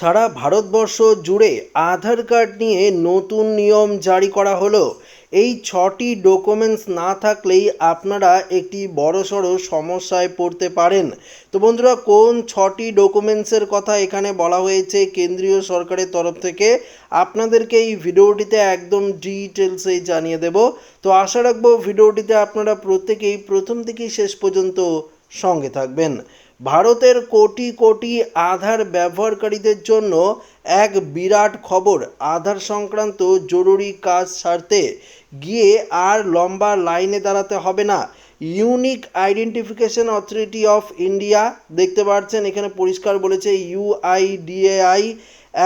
সারা ভারতবর্ষ জুড়ে আধার কার্ড নিয়ে নতুন নিয়ম জারি করা হলো। এই ছটি ডকুমেন্টস না থাকলেই আপনারা একটি বড়সড় সমস্যায় পড়তে পারেন। তো বন্ধুরা, কোন ছটি ডকুমেন্টসের কথা এখানে বলা হয়েছে কেন্দ্রীয় সরকারের তরফ থেকে? আপনাদেরকে এই ভিডিওটিতে একদম ডিটেলসে জানিয়ে দেব। তো আশা রাখব, ভিডিওটিতে আপনারা প্রত্যেকেই প্রথম থেকেই শেষ পর্যন্ত সঙ্গে থাকবেন। ভারতের কোটি কোটি আধার ব্যবহারকারীদের জন্য এক বিরাট খবর। আধার সংক্রান্ত জরুরি কাজ সারতে গিয়ে আর লম্বা লাইনে দাঁড়াতে হবে না। Unique identification authority of India দেখতে পাচ্ছেন এখানে পরিষ্কার বলেছে ইউআইডিএআই।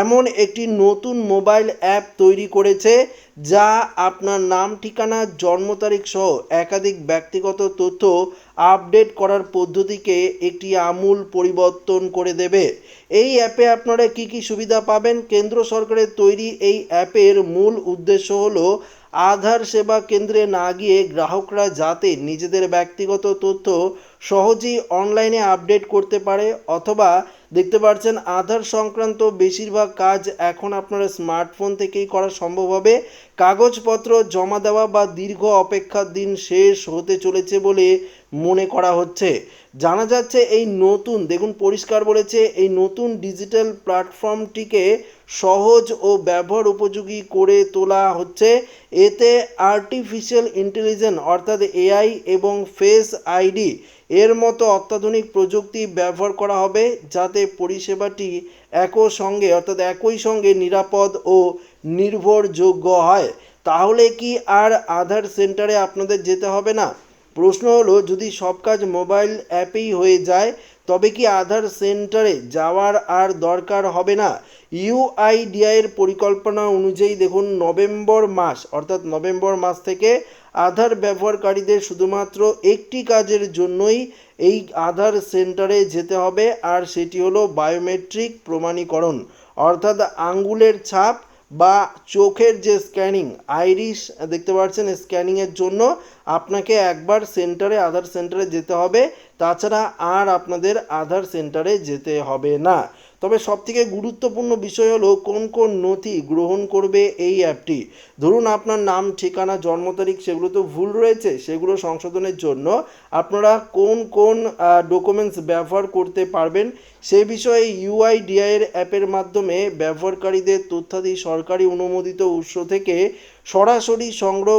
এমন একটি নতুন মোবাইল অ্যাপ তৈরি করেছে যা আপনার নাম, ঠিকানা, জন্ম তারিখ সহ একাধিক ব্যক্তিগত তথ্য আপডেট করার পদ্ধতিকে একটি আমূল পরিবর্তন করে দেবে। এই অ্যাপে আপনারা কি কি সুবিধা পাবেন? কেন্দ্র সরকারের তৈরি এই অ্যাপের মূল উদ্দেশ্য হলো আধার সেবা কেন্দ্রে না গিয়ে গ্রাহকরা যাতে নিজেদের ব্যক্তিগত তথ্য সহজেই অনলাইনে আপডেট করতে পারে অথবা দেখতে পাচ্ছেন আধার সংক্রান্ত বেশিরভাগ কাজ এখন আপনারা স্মার্টফোন থেকেই করা সম্ভব হবে। কাগজপত্র জমা দেওয়া বা দীর্ঘ অপেক্ষার দিন শেষ হতে চলেছে বলে মনে করা হচ্ছে। জানা যাচ্ছে এই নতুন, দেখুন পরিষ্কার বলেছে, এই নতুন ডিজিটাল প্ল্যাটফর্মটিকে সহজ ও ব্যবহার উপযোগী করে তোলা হচ্ছে। এতে আর্টিফিশিয়াল ইন্টেলিজেন্স অর্থাৎ এআই এবং ফেস আইডি এর মতো অত্যাধুনিক প্রযুক্তি ব্যবহার করা হবে যাতে পরিষেবাটি একই সঙ্গে অর্থাৎ একই সঙ্গে নিরাপদ ও নির্ভরযোগ্য হয়। তাহলে কি আর আধার সেন্টারে আপনাদের যেতে হবে না? প্রশ্ন হলো, যদি সব কাজ মোবাইল অ্যাপেই হয়ে যায়, তবে কি আধার সেন্টারে যাওয়ার আর দরকার হবে না? ইউআইডিআই এর পরিকল্পনা অনুযায়ী দেখুন, নভেম্বর মাস, অর্থাৎ নভেম্বর মাস থেকে আধার ব্যবহারকারীদের শুধুমাত্র একটি কাজের জন্যই এই আধার সেন্টারে যেতে হবে, আর সেটি হলো বায়োমেট্রিক প্রমাণীকরণ, অর্থাৎ আঙ্গুলের ছাপ বা চোখের যে স্ক্যানিং আইরিশ দেখতে পাচ্ছেন স্ক্যানিংয়ের জন্য আপনাকে একবার সেন্টারে আধার সেন্টারে যেতে হবে। তাছাড়া আর আপনাদের আধার সেন্টারে যেতে হবে না। তবে সবথেকে গুরুত্বপূর্ণ বিষয় হলো কোন কোন নথি গ্রহণ করবে এই অ্যাপটি। ধরুন আপনার নাম, ঠিকানা, জন্ম তারিখ, সেগুলো তো ভুল রয়েছে, সেগুলো সংশোধনের জন্য আপনারা কোন কোন ডকুমেন্টস ব্যবহার করতে পারবেন সেই বিষয়ে ইউআইডিআই এর অ্যাপের মাধ্যমে ব্যবহারকারীদের তথ্যাদি সরকারি অনুমোদিত উৎস থেকে সরাসরি সংগ্রহ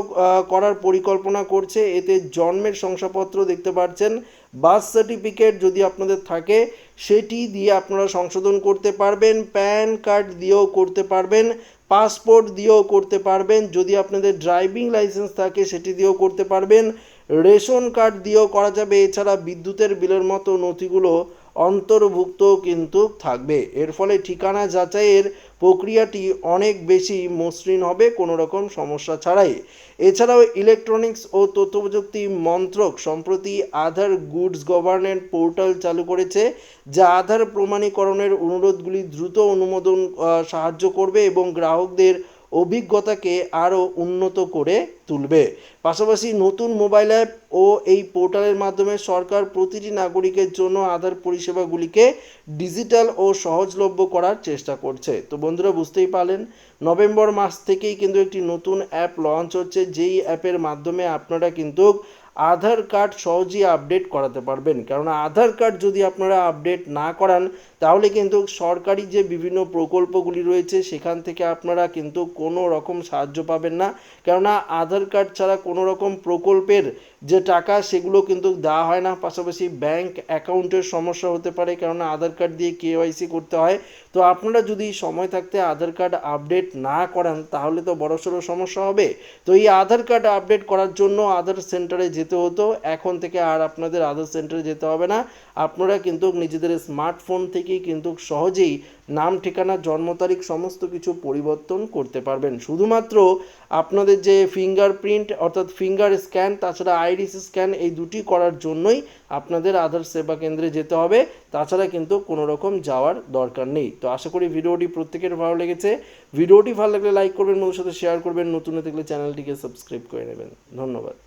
করার পরিকল্পনা করছে। এতে জন্মের শংসাপত্র দেখতে পাচ্ছেন বার্থ সার্টিফিকেট যদি আপনাদের থাকে, সেটি দিয়ে আপনারা সংশোধন করতে পারবেন। প্যান কার্ড দিয়েও করতে পারবেন। পাসপোর্ট দিয়েও করতে পারবেন। যদি আপনাদের ড্রাইভিং লাইসেন্স থাকে, সেটি দিয়েও করতে পারবেন। রেশন কার্ড দিয়েও করা যাবে। এছাড়া বিদ্যুতের বিলের মতো নথিগুলো অন্তর্ভুক্ত কিন্তু থাকবে। এর ফলে ঠিকানা যাচাইয়ের প্রক্রিয়াটি অনেক বেশি মসৃণ হবে কোনো রকম সমস্যা ছাড়াই। এছাড়াও ইলেকট্রনিক্স ও তথ্য প্রযুক্তি মন্ত্রক সম্প্রতি আধার গুডস গভর্নেন্স পোর্টাল চালু করেছে, যা আধার প্রমাণীকরণের অনুরোধগুলি দ্রুত অনুমোদন সাহায্য করবে এবং গ্রাহকদের অভিজ্ঞতাকে আরও উন্নত করে তুলবে। পাশাপাশি নতুন মোবাইল অ্যাপ ও এই পোর্টালের মাধ্যমে সরকার প্রতিটি নাগরিকের জন্য আধার পরিষেবাগুলিকে ডিজিটাল ও সহজলভ্য করার চেষ্টা করছে। তো বন্ধুরা, বুঝতেই পারলেন, নভেম্বর মাস থেকেই কিন্তু একটি নতুন অ্যাপ লঞ্চ হচ্ছে। যেই অ্যাপের মাধ্যমে আপনারা কিন্তু আধার কার্ড সহজেই আপডেট করাতে পারবেন। কারণ আধার কার্ড যদি আপনারা আপডেট না করান, তাহলে কিন্তু সরকারি যে বিভিন্ন প্রকল্পগুলি রয়েছে, সেখান থেকে আপনারা কিন্তু কোনো রকম সাহায্য পাবেন না। কেননা আধার কার্ড ছাড়া কোনো রকম প্রকল্পের যে টাকা, সেগুলো কিন্তু দেওয়া হয় না। পাশাপাশি ব্যাংক অ্যাকাউন্টের সমস্যা হতে পারে, কেননা আধার কার্ড দিয়ে কেওয়াইসি করতে হয়। তো আপনারা যদি সময় থাকতে আধার কার্ড আপডেট না করান, তাহলে তো বড়সড় সমস্যা হবে। তো এই আধার কার্ড আপডেট করার জন্য আধার সেন্টারে যেতে হতো, এখন থেকে আর আপনাদের আধার সেন্টারে যেতে হবে না। আপনারা কিন্তু নিজেদের স্মার্টফোন থেকেই কিন্তু সহজেই নাম, ঠিকানা, জন্ম তারিখ সমস্ত কিছু পরিবর্তন করতে পারবেন। শুধুমাত্র আপনাদের যে ফিঙ্গারপ্রিন্ট অর্থাৎ ফিঙ্গার স্ক্যান তাছাড়া আইরিস স্ক্যান এই দুটি করার জন্যই আপনাদের আধার সেবা কেন্দ্রে যেতে হবে। তাছাড়া কিন্তু কোনো রকম যাওয়ার দরকার নেই। তো আশা করি ভিডিওটি প্রত্যেকের ভালো লেগেছে। ভিডিওটি ভালো লাগলে লাইক করবেন বন্ধুর সাথে শেয়ার করবেন। নতুন দেখলে চ্যানেলটিকে সাবস্ক্রাইব করে নেবেন। ধন্যবাদ।